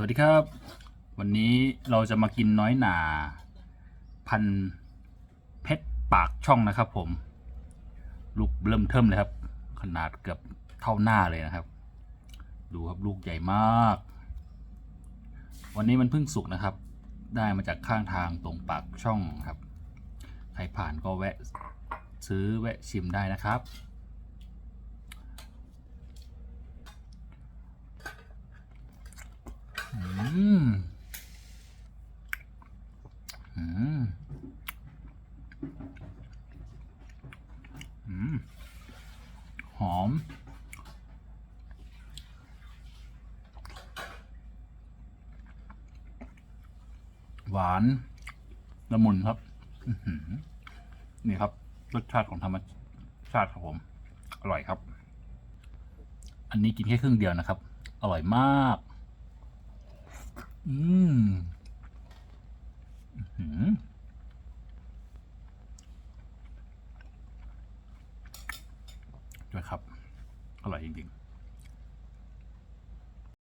สวัสดีครับ วันนี้เราจะมากินน้อยหนาพันเพชรปากช่องนะครับ ผม ลูกเริ่มเทิมเลยครับ ขนาดเกือบเท่าหน้าเลยนะครับ ดูครับลูกใหญ่มาก วันนี้มันเพิ่งสุกนะครับ ได้มาจากข้างทางตรงปากช่องครับ ใครผ่านก็แวะซื้อแวะชิมได้นะครับ อื มอืมอืมหอม หวานละมุนครับนี่ครับ รสชาติของธรรมชาติครับผม อร่อยครับ อันนี้กินแค่ครึ่งเดียวนะครับ อร่อยมาก อืมด้วยครับ อร่อยจริงๆ